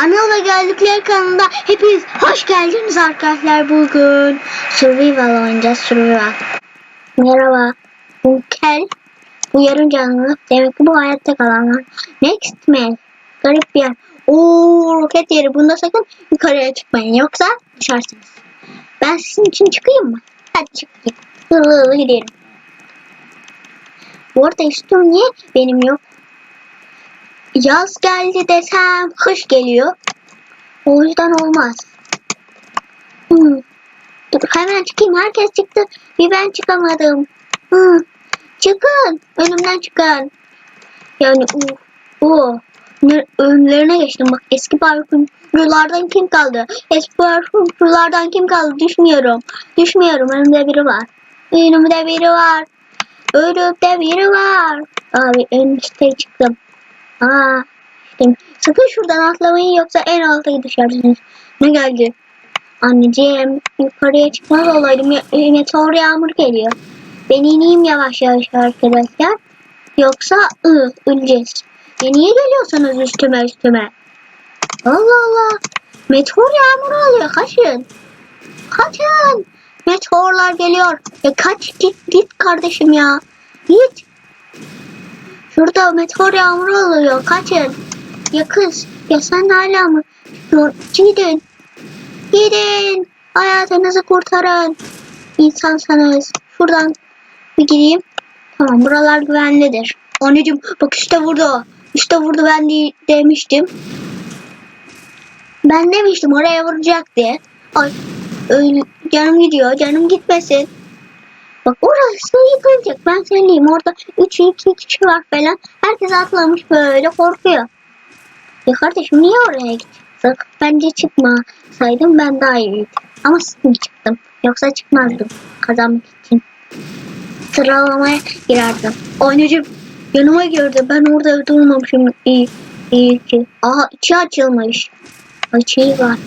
Anıl ve Geldikleri kanalında hepiniz hoş geldiniz arkadaşlar bugün. Survival oynayacağız Survival. Merhaba. Bu kel. Bu yarım canlı. Demek ki bu hayatta kalanlar. Next man. Garip bir yer. Oo roket yeri. Bunda sakın yukarıya çıkmayın. Yoksa düşersiniz. Ben sizin için çıkayım mı? Hadi çıkayım. Hızlı hızlı gidelim. Bu arada üstüm niye benim yok? Yaz geldi desem kış geliyor. O yüzden olmaz. Hmm. Dur hemen çıkayım. Herkes çıktı. Bir ben çıkamadım. Hmm. Çıkın. Önümden çıkın. Yani uh. Ne, önlerine geçtim. Bak eski parkurculardan kim kaldı? Eski parkurculardan kim kaldı? Düşmüyorum. Düşmüyorum. Önümde biri var. Önümde biri var. Önümde biri var. Abi en üstte çıktım. Aa, işte sakın şuradan atlamayın yoksa en alta düşersiniz. Ne geldi? Anneciğim yukarıya çıkmaz olaydım. Meteor yağmur geliyor. Ben ineyim yavaş yavaş arkadaşlar. Yoksa ıh, öleceğiz. Ya niye geliyorsunuz üstüme üstüme? Allah Allah. Meteor yağmuru oluyor. Kaçın. Kaçın. Meteorlar geliyor. Ya kaç git git kardeşim ya. Git. Şurada meteor yağmuru oluyor. Kaçın. Ya kız. Ya sen hala mı? Gidin. Gidin. Hayatınızı kurtarın. İnsansanız. Şuradan bir gireyim. Tamam buralar güvenlidir. Anneciğim bak işte vurdu. İşte vurdu ben de demiştim. Ben demiştim oraya vuracak diye. Ay öyle, canım gidiyor. Canım gitmesin. Bak orası yıkılacak. Ben söyleyeyim. Orada 3 2 kişi var falan. Herkes atlamış böyle korkuyor. Ya kardeşim niye oraya gittik? Bence çıkmasaydım ben daha iyiydim. Ama sizin çıktım. Yoksa çıkmazdım. Kazanmak için. Sıralamaya girerdim. Anneciğim yanıma girdi. Ben orada durmamışım. İyi, iyi ki. Aha içi açılmış. Açıyı var.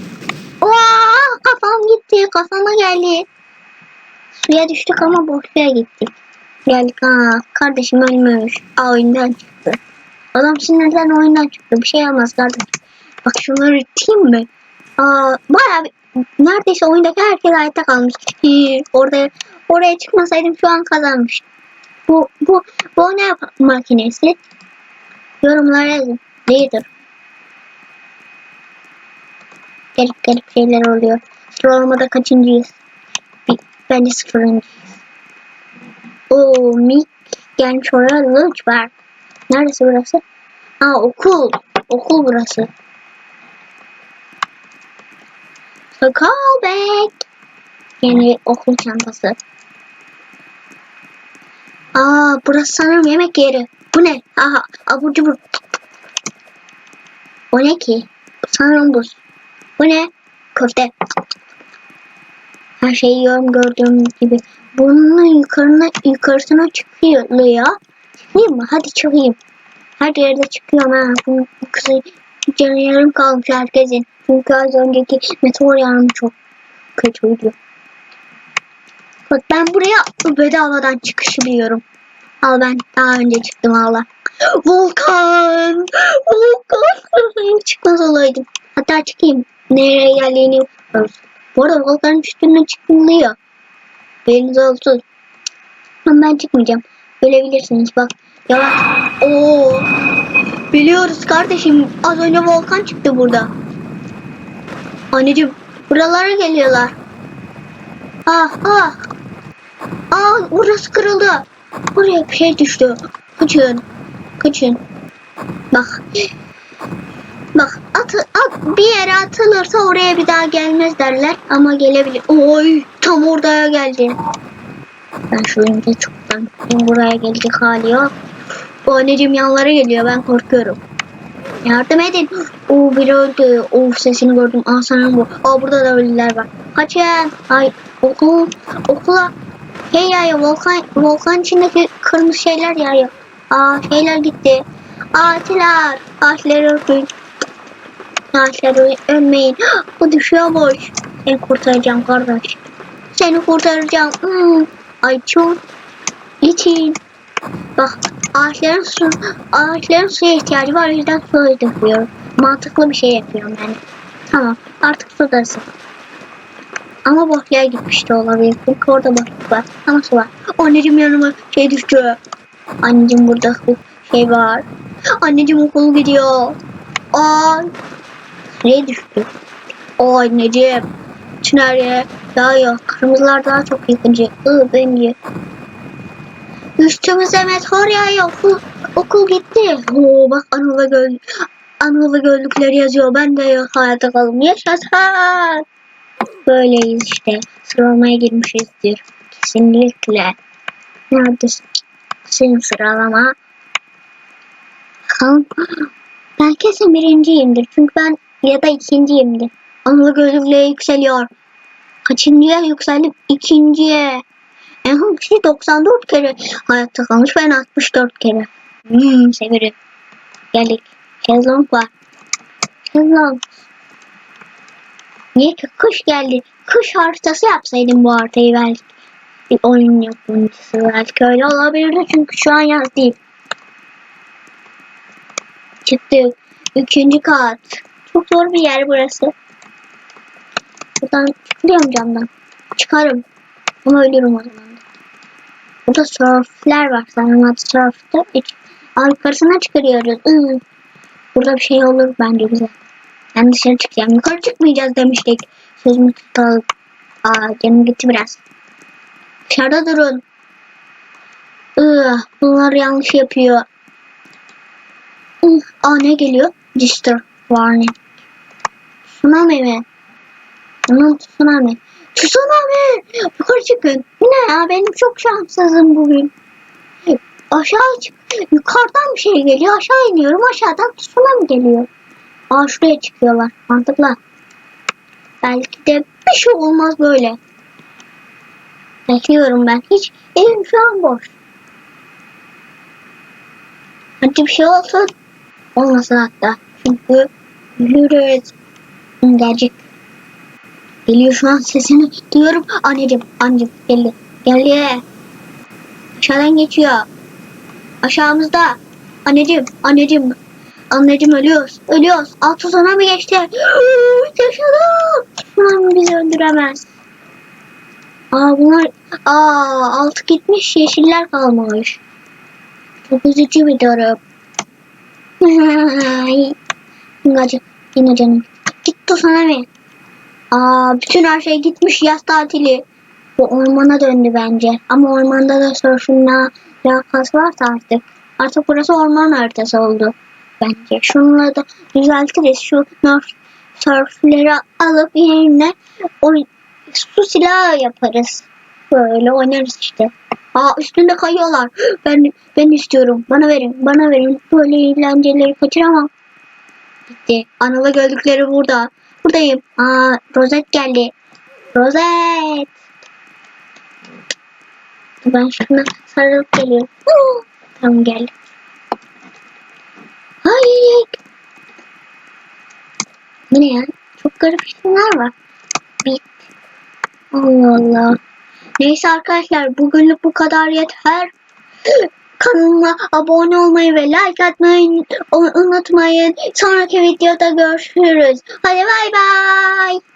Oha kafam gitti. Kafama geldi. Suya düştük ama boşluğa gittik. Geldik aa kardeşim ölmüş. Aa oyundan çıktı. Adam sinirden oyundan çıktı. Bir şey olmaz kardeşim. Bak şunları iteyim mi? Aa bir, neredeyse oyundaki herkes hayatta kalmış. Orada oraya çıkmasaydım şu an kazanmıştım. Bu bu bu ne makinesi? Yorumlara yazın. Değildir. Garip garip şeyler oluyor. Sıralamada kaçıncıyız? Bence sıfırıncıyız. Oo Mik oraya lunch var. Neresi burası? Aa okul. Okul burası. So call back. Yani okul çantası. Aa burası sanırım yemek yeri. Bu ne? Aha abur cubur. O ne ki? Sanırım buz. Bu ne? Köfte. Her şeyi yiyorum gördüğüm gibi. Bunun yukarına, yukarısına çıkıyor ya. Çıkayım mı? Hadi çıkayım. Her yerde çıkıyorum ha. Bu, bu kızı canı yarım kalmış herkesin. Çünkü az önceki meteor yağmur çok kötüydü. Bak ben buraya bedavadan çıkışı biliyorum. Al ben daha önce çıktım Allah. Volkan! Volkan! Çıkmaz olaydım. Hatta çıkayım. Nereye geldiğini biliyoruz. Bu arada volkanın üstüne çıkılıyor. Beliniz olsun. Ama ben çıkmayacağım. Ölebilirsiniz bak. Yavaş. Oo. Biliyoruz kardeşim. Az önce volkan çıktı burada. Anneciğim buralara geliyorlar. Ah ah. Aa orası kırıldı. Oraya bir şey düştü. Kaçın. Kaçın. Bak. Bak atı, at, bir yere atılırsa oraya bir daha gelmez derler ama gelebilir. Oy tam oraya geldi. Ben şu oyunda çoktan buraya gelecek hali yok. O anneciğim yanlara geliyor ben korkuyorum. Yardım edin. Oo biri öldü. Of sesini gördüm. Aa sanırım bu. Aa burada da ölüler var. Kaçın. Ay okul. Okula. Hey ya volkan, volkan içindeki kırmızı şeyler yağıyor. Aa şeyler gitti. Ağaçlar. Ağaçları öldü. Ağaçları ölmeyin. Bu düşüyormuş. Seni kurtaracağım kardeş. Seni kurtaracağım. Hmm. Ay çok. İçin. Bak ağaçların su, ağaçların suya ihtiyacı var o yüzden suya döküyorum. mantıklı bir şey yapıyorum ben. Tamam artık sudasın. Ama boşluğa gitmiş de olabilir. Çünkü orada boşluk var. Ama su var. Anneciğim yanıma şey düştü. Anneciğim burada bu şey var. Anneciğim okul gidiyor. Aa, şey düştü. O anneciğim. Tüneriye yağıyor. Kırmızılar daha çok yıkıcı. Iı bence. Üstümüze meteor yağıyor. Hu, okul gitti. Oo, bak Anıl ve Göl Anıl ve Göllükleri yazıyor. Ben de ya- hayatta kalım. Yaşasın. Böyleyiz işte. Sıralamaya girmişizdir. Kesinlikle. Neredesin? Senin sıralama. Bakalım. Ben kesin birinciyimdir. Çünkü ben ya da ikinciyimdir. Anıl Göllükleri yükseliyor. Kaçıncıya yükseldim? İkinciye. En kişi 94 kere hayatta kalmış. Ben 64 kere. Hmm, severim. Geldik. Şezlong var. Şezlong. Niye ki kış geldi? Kış haritası yapsaydım bu haritayı belki. Bir oyun yapımcısı belki öyle olabilirdi çünkü şu an yaz değil. Çıktık. Üçüncü kat. Çok zor bir yer burası. Buradan çıkıyorum camdan. Çıkarım. Ama ölürüm o zaman da. Burada surfler var. Adı surf'tı. Hiç yukarısına çıkarıyoruz. Iı. Burada bir şey olur bence bize. Ben dışarı çıkacağım. Yukarı çıkmayacağız demiştik. Sözümü tutalım. Aa canım gitti biraz. Dışarıda durun. Iı, bunlar yanlış yapıyor. Ih, Aa ne geliyor? Register warning. Tsunami mi? Aman tsunami. Tsunami! Yukarı çıkın. Ne ya benim çok şanssızım bugün. Aşağı çık. Yukarıdan bir şey geliyor. Aşağı iniyorum. Aşağıdan tsunami geliyor. Aa şuraya çıkıyorlar. Mantıklı. Belki de bir şey olmaz böyle. Bekliyorum ben. Hiç evim şu an boş. Hadi bir şey olsun. Olmasın hatta. Çünkü yürüyoruz. Gelecek. Geliyor şu an sesini duyuyorum. Anneciğim, anneciğim geldi. Geldi. Aşağıdan geçiyor. Aşağımızda. Anneciğim, anneciğim. Anneciğim ölüyoruz. Ölüyoruz. Altı sona mı geçti? Yaşadım. Tsunami bizi öldüremez. Aa bunlar aa altı gitmiş yeşiller kalmış. Çok üzücü bir durum. Yine, can- yine canım. Gitti tsunami. Aa bütün her şey gitmiş yaz tatili. Bu ormana döndü bence. Ama ormanda da surfin'la alakası varsa artık. Artık burası orman haritası oldu. Bence. Şunları da düzeltiriz. Şu north surfleri alıp yerine o su silahı yaparız. Böyle oynarız işte. Aa üstünde kayıyorlar. Ben ben istiyorum. Bana verin. Bana verin. Böyle eğlenceleri kaçıramam. Gitti. Anılı gördükleri burada. Buradayım. Aa Rozet geldi. Rozet. Ben şuna sarılıp geliyorum. Huu! Tamam geldi. Hayır. Bu ne ya? Çok garip şeyler var. Bit. Allah Allah. Neyse arkadaşlar bugünlük bu kadar yeter. Kanalıma abone olmayı ve like atmayı unutmayın. Sonraki videoda görüşürüz. Hadi bay bay.